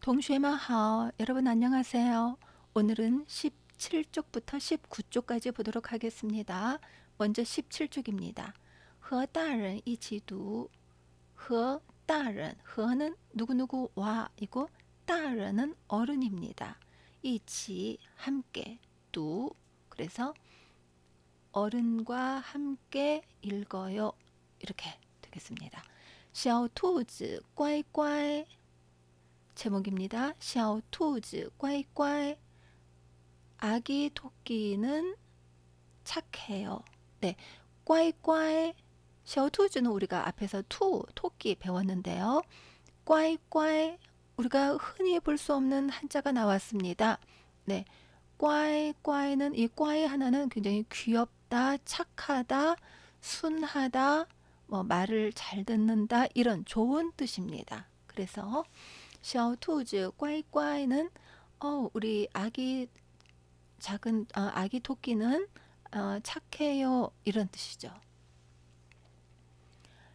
동쉐마하오. 여러분 안녕하세요. 오늘은 17쪽부터 19쪽까지 보도록 하겠습니다. 먼저 17쪽입니다. 和大人一起读.和大人, 和는 누구누구와 이고 大人은 어른입니다. 一起 함께 读 그래서 어른과 함께 읽어요. 이렇게 되겠습니다. 小兔子乖乖 제목입니다. 샤오 투즈 꽈이꽈이 아기 토끼는 착해요. 네, 꽈이꽈이 샤오 투즈는 우리가 앞에서 투 토끼 배웠는데요. 꽈이꽈이 우리가 흔히 볼 수 없는 한자가 나왔습니다. 네, 꽈이 꽈이는 이 꽈이 하나는 굉장히 귀엽다, 착하다, 순하다, 뭐 말을 잘 듣는다 이런 좋은 뜻입니다. 그래서 小兔子乖乖는 어, 우리 아기 작은 어, 아기 토끼는 어, 착해요 이런 뜻이죠.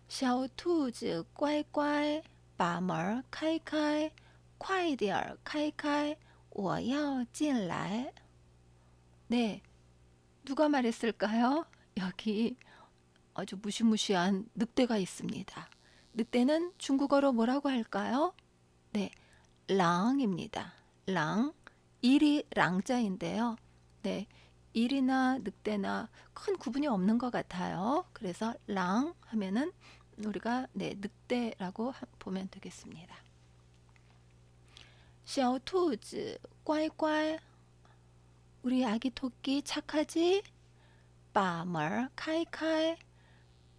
小兔子乖乖把门开开快点儿开开我要进来 네, 누가 말했을까요? 여기 아주 무시무시한 늑대가 있습니다. 늑대는 중국어로 뭐라고 할까요? 네, 랑입니다. 랑, 일이 랑자인데요. 네, 일이나 늑대나 큰 구분이 없는 것 같아요. 그래서 랑 하면은 우리가 네, 늑대라고 하- 보면 되겠습니다. 小兔子乖乖 우리 아기 토끼 착하지? 把门开开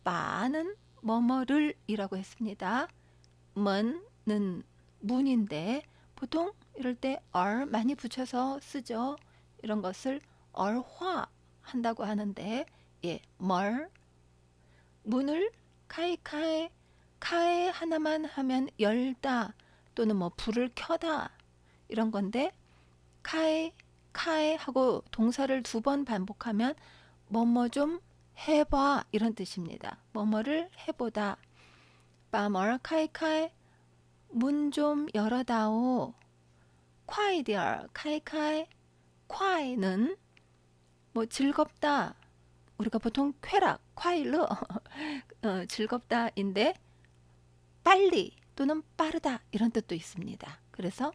바는 뭐뭐를 이라고 했습니다. 문은 문인데 보통 이럴 때얼 많이 붙여서 쓰죠. 이런 것을 얼화 한다고 하는데 예, 뭘 문을 카이카이 카에 하나만 하면 열다 또는 뭐 불을 켜다 이런 건데 카에 카에 하고 동사를 두 번 반복하면 뭐뭐 좀 해봐 이런 뜻입니다. 뭐뭐를 해보다. 빠멀 카이카이 문 좀 열어다오. 콰이디얼 카이카이 콰이는 뭐 즐겁다. 우리가 보통 쾌락, 콰일러 어, 즐겁다인데 빨리 또는 빠르다 이런 뜻도 있습니다. 그래서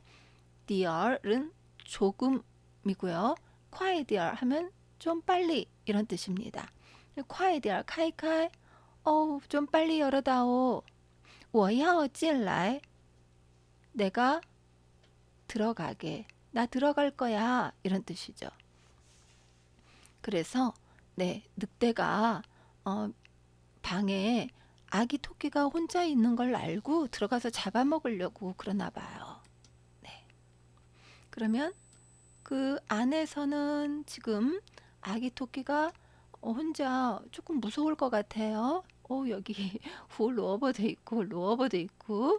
디얼은 조금이고요. 콰이디얼 하면 좀 빨리 이런 뜻입니다. 콰이디얼 카이카이 어우 좀 빨리 열어다오. 我要进来 내가 들어가게 나 들어갈 거야 이런 뜻이죠. 그래서 네 늑대가 어, 방에 아기 토끼가 혼자 있는 걸 알고 들어가서 잡아먹으려고 그러나 봐요. 네. 그러면 그 안에서는 지금 아기 토끼가 어, 혼자 조금 무서울 것 같아요. 어, 여기 후 로버도 있고 로버도 있고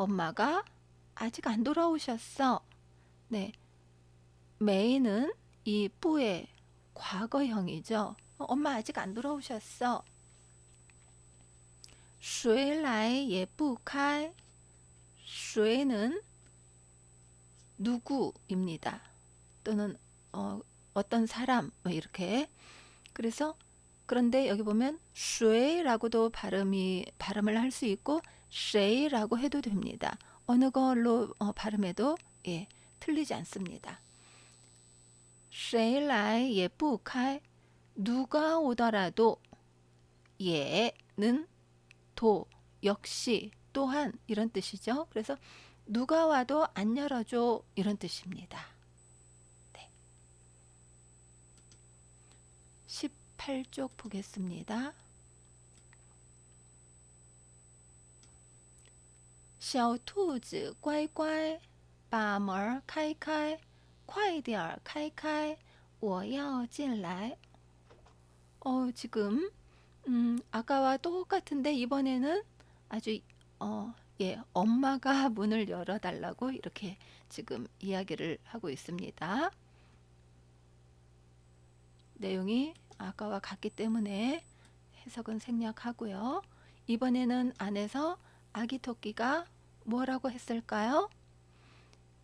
엄마가 아직 안 돌아오셨어. 네. 메이는 이 뿌의 과거형이죠. 어, 엄마 아직 안 돌아오셨어. 谁来也不开 谁는 누구입니다. 또는 어, 어떤 사람 뭐 이렇게 그래서 그런데 여기 보면 쉐라고도 발음이 발음을 할 수 있고 쉐라고 해도 됩니다. 어느 걸로 어, 발음해도 예, 틀리지 않습니다. 쉐라이 예쁘카이 누가 오더라도 예는 도 역시 또한 이런 뜻이죠. 그래서 누가 와도 안 열어줘 이런 뜻입니다. 네. 18쪽 보겠습니다. 小兔子乖乖 把门开开，快点儿开开，我要进来. 어, 지금 음, 아까와 똑같은데 이번에는 아주 어, 예, 엄마가 문을 열어 달라고 이렇게 지금 이야기를 하고 있습니다. 내용이 아까와 같기 때문에 해석은 생략하고요. 이번에는 안에서 아기 토끼가 뭐라고 했을까요?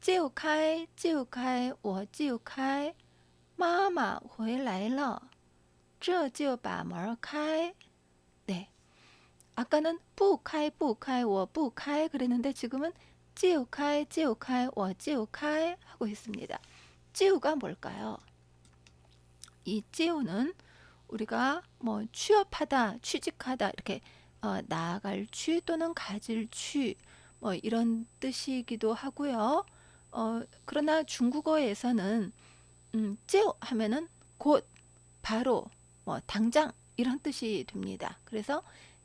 就开就开我就开妈妈回来了这就把门开 네. 아까는 不开不开我不开 그랬는데 지금은 就开就开我就开 하고 있습니다. 就가 뭘까요? 이 就는 우리가 뭐 취업하다, 취직하다 이렇게 어, 나아갈 취 또는 가질 취 뭐 이런 뜻이기도 하고요. 어, 그러나 중국어에서는 음, 하면은 곧, 바로, 뭐 당장 이런 뜻이 됩니다. 그래서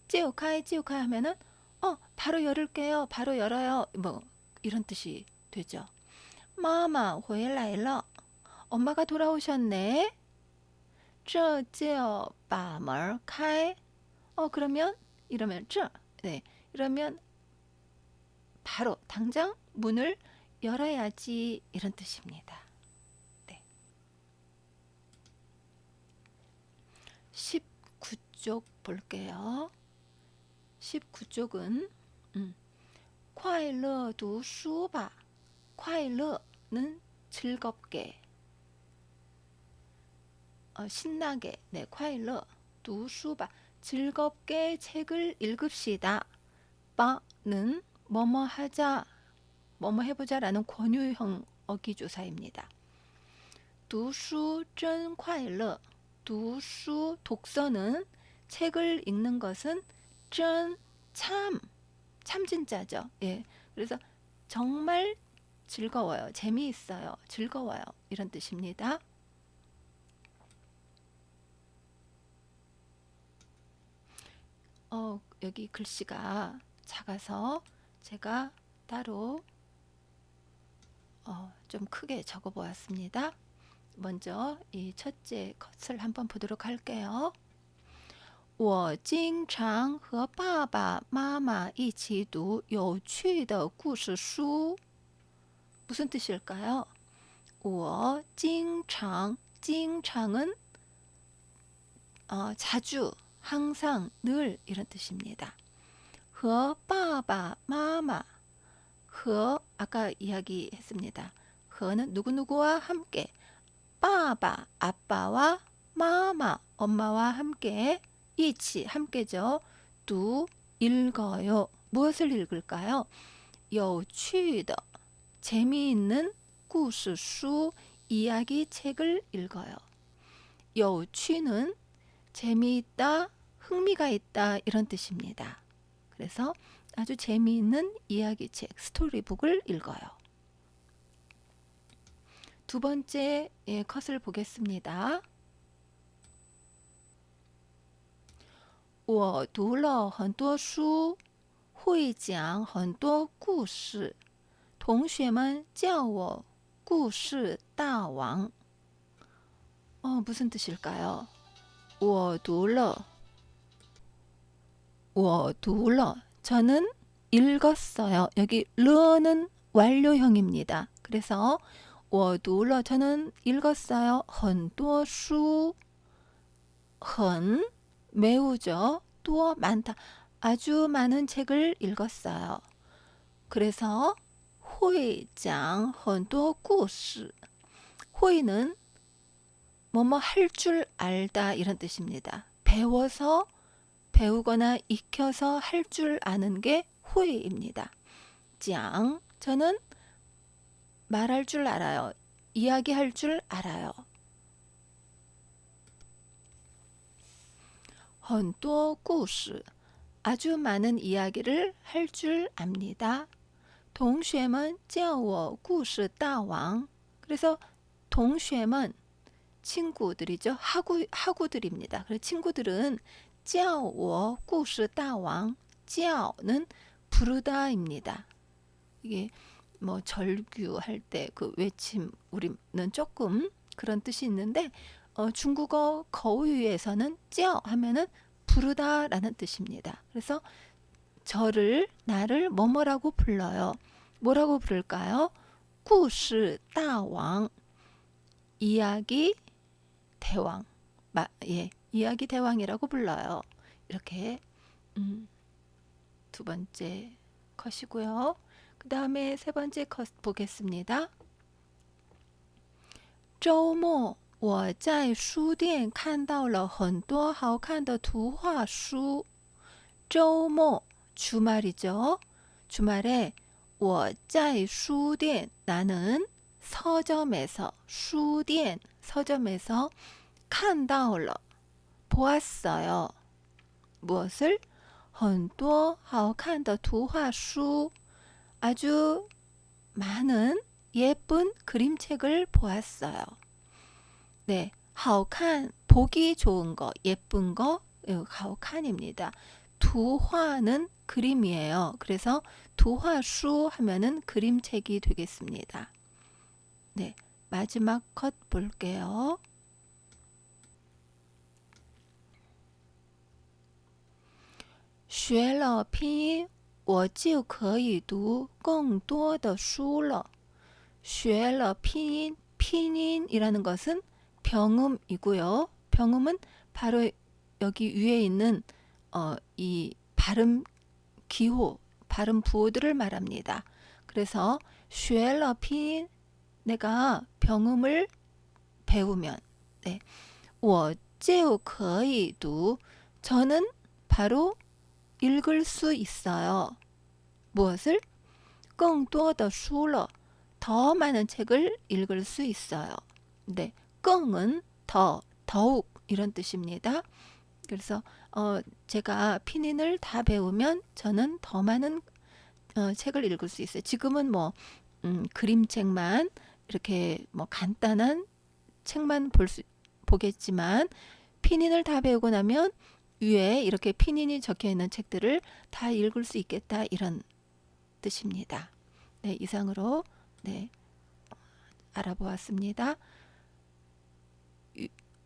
찌오카이 찌오카이 하면은 어 바로 열을게요, 바로 열어요, 뭐 이런 뜻이 되죠. 마마 호엘라일러 엄마가 돌아오셨네. 这就把门开. 어 그러면 이러면 这 네. 이러면 바로 당장 문을 열어야지 이런 뜻입니다. 네. 19쪽 볼게요. 19쪽은 음, 快乐读书吧. 快乐는 즐겁게 어, 신나게 네, 콰일러 두수바 즐겁게 책을 읽읍시다. 빠는 뭐뭐 하자 뭐뭐 해보자라는 권유형 어기조사입니다. 두수 쩐 콰일러 두수 독서는 책을 읽는 것은 쩐 참 참진짜죠. 예. 그래서 정말 즐거워요. 재미있어요. 즐거워요. 이런 뜻입니다. 어, 여기 글씨가 작아서 제가 따로 어, 좀 크게 적어 보았습니다. 먼저 이 첫째 것을 한번 보도록 할게요. 我经常和爸爸妈妈一起读有趣的故事书. 무슨 뜻일까요? 我经常 经常은 어, 자주 항상 늘 이런 뜻입니다. 和爸爸妈妈 和 아까 이야기했습니다. 和는 누구누구와 함께 빠바 아빠와 마마 엄마와 함께 이치 함께죠. 두 읽어요. 무엇을 읽을까요? 有趣的 재미있는 故事书 이야기 책을 읽어요. 有趣는 재미있다, 흥미가 있다 이런 뜻입니다. 그래서 아주 재미있는 이야기책, 스토리북을 읽어요. 두 번째 예, 컷을 보겠습니다. 我读了很多书，会讲很多故事，同学们叫我故事大王. 어, 무슨 뜻일까요? 我读了,我读了. 저는 읽었어요. 여기 르는 완료형입니다. 그래서 我读了 저는 읽었어요. 很多书,很 매우죠. 또 많다. 아주 많은 책을 읽었어요. 그래서 会讲很多故事. 호이는 뭐뭐 할 줄 알다 이런 뜻입니다. 배워서 배우거나 익혀서 할 줄 아는 게 호이입니다. 짱 저는 말할 줄 알아요. 이야기할 줄 알아요. 很多故事 아주 많은 이야기를 할 줄 압니다. 同学们叫我故事大王. 그래서 同学们 친구들이죠. 하구 하구들입니다. 그래서 친구들은 叫我故事大王 叫는 부르다입니다. 이게 뭐 절규 할 때 그 외침 우리는 조금 그런 뜻이 있는데 어, 중국어 거우유에서는 찌어 하면은 부르다라는 뜻입니다. 그래서 저를 나를 뭐뭐라고 불러요. 뭐라고 부를까요? 故事大王 이야기 대왕 마, 예 이야기 대왕이라고 불러요. 이렇게 음, 두 번째 컷이고요. 그 다음에 세 번째 컷 보겠습니다. 周末我在书店看到了很多好看的图画书。周末 주말이죠. 주말에 我在书店 나는 서점에서 书店 서점에서 看到了 보았어요. 무엇을? 很多好看的图画书 아주 많은 예쁜 그림책을 보았어요. 네, 好看 보기 좋은 거, 예쁜 거, 好看입니다 두화는 그림이에요. 그래서 두화수 하면은 그림책이 되겠습니다. 네, 마지막 컷 볼게요. 学了拼音，我就可以读更多的书了。学了拼音,拼音이라는 것은 병음이고요. 병음은 바로 여기 위에 있는 어, 이 발음 기호, 발음 부호들을 말합니다. 그래서 学了拼音 내가 병음을 배우면 네. 我就可以读 저는 바로 읽을 수 있어요. 무엇을? 更多的书了. 더 많은 책을 읽을 수 있어요. 네. 更은 더, 더욱 이런 뜻입니다. 그래서 어, 제가 피닌을 다 배우면 저는 더 많은 어, 책을 읽을 수 있어요. 지금은 뭐 음, 그림책만 이렇게 뭐 간단한 책만 볼 수, 보겠지만 피닌을 다 배우고 나면 위에 이렇게 피닌이 적혀 있는 책들을 다 읽을 수 있겠다 이런 뜻입니다. 네, 이상으로 네, 알아보았습니다.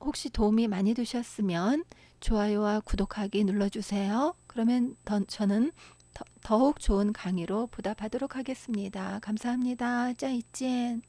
혹시 도움이 많이 되셨으면 좋아요와 구독하기 눌러주세요. 그러면 더, 저는 더, 더욱 좋은 강의로 보답하도록 하겠습니다. 감사합니다. 짜이젠.